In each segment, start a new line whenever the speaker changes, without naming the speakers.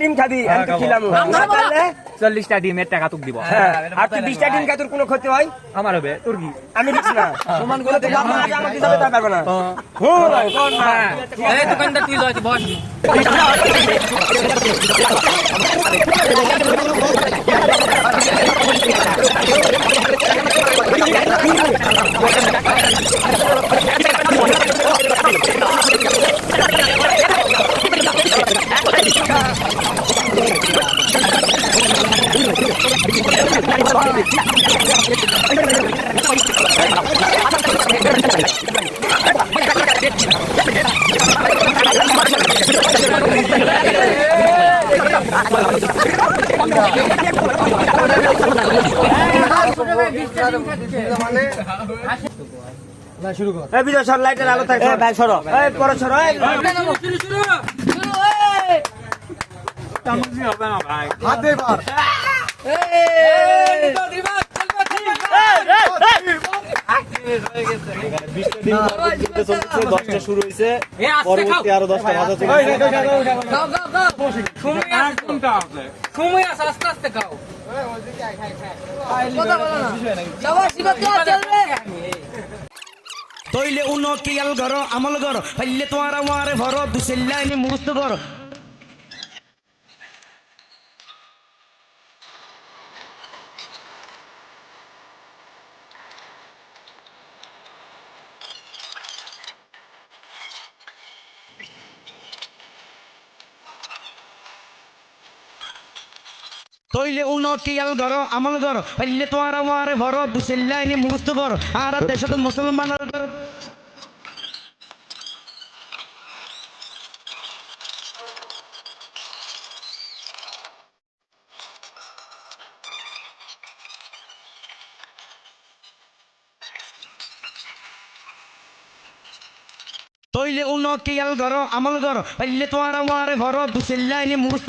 ডিম খাবি আমি তো খিলাম।
চল্লিশটা ডিমের টাকা তুক দিব।
হ্যাঁ, আর তুই বিশটা ডিম খাই তোর কোনো ক্ষতি হয়?
আমার হবে তোর কি?
আমি দিচ্ছি না। সমান তো আজ আমাকে তা পারবে না। হুঁ, না।
এই দোকানদার তুই যাচ্ছি বস
এই বিজয় সর লাইটের আলো থাক ভাই সরো। এই পরে সরো এই।
দশটা দশটা
খাও সময় সময় আছে আস্তে আস্তে খাও
তৈলে উন কিয়াল ঘর আমল ঘর হইলে তোমার আমার ভর দুসেল্লাইনি মুস্ত ঘর তৈলে উন কিয়াল ঘর আমল ঘর হইলে তোমার আমার ভর দুসেল্লাইনি মুস্ত ঘর আর দেশত মুসলমানের ঘর তৈলে উন কিয়াল ঘর আমল ঘর হইলে তোমার আমার ভর দুসেল্লাইনি মুস্ত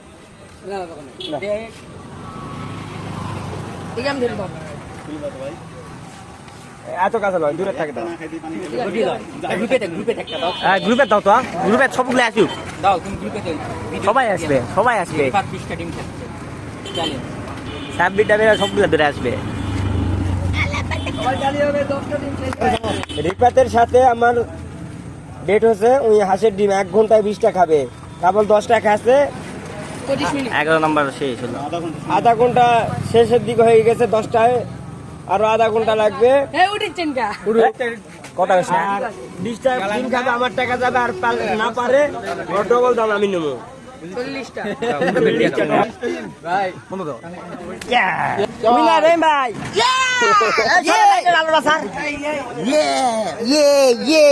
এত কাছে নয় দূরে থাকে দাও
গ্রুপে থাক গ্রুপে থাক দাও
তো গ্রুপে সবগুলো আসুক সবাই আসবে সবাই আসবে ছাব্বিশটা ধরে আসবে রিপাতের সাথে আমার ডেট হচ্ছে ওই হাঁসের ডিম এক ঘন্টায় বিশটা খাবে। কেবল দশটা খাচ্ছে এগারো নম্বর শেষ হলো। আধা ঘণ্টা শেষের দিকে হয়ে গেছে দশটায় আরও আধা ঘণ্টা লাগবে। খাবে আমার টাকা যাবে আর না পারে ডবল দাম আমি নেব। ভাই। ইয়ে ইয়ে ইয়ে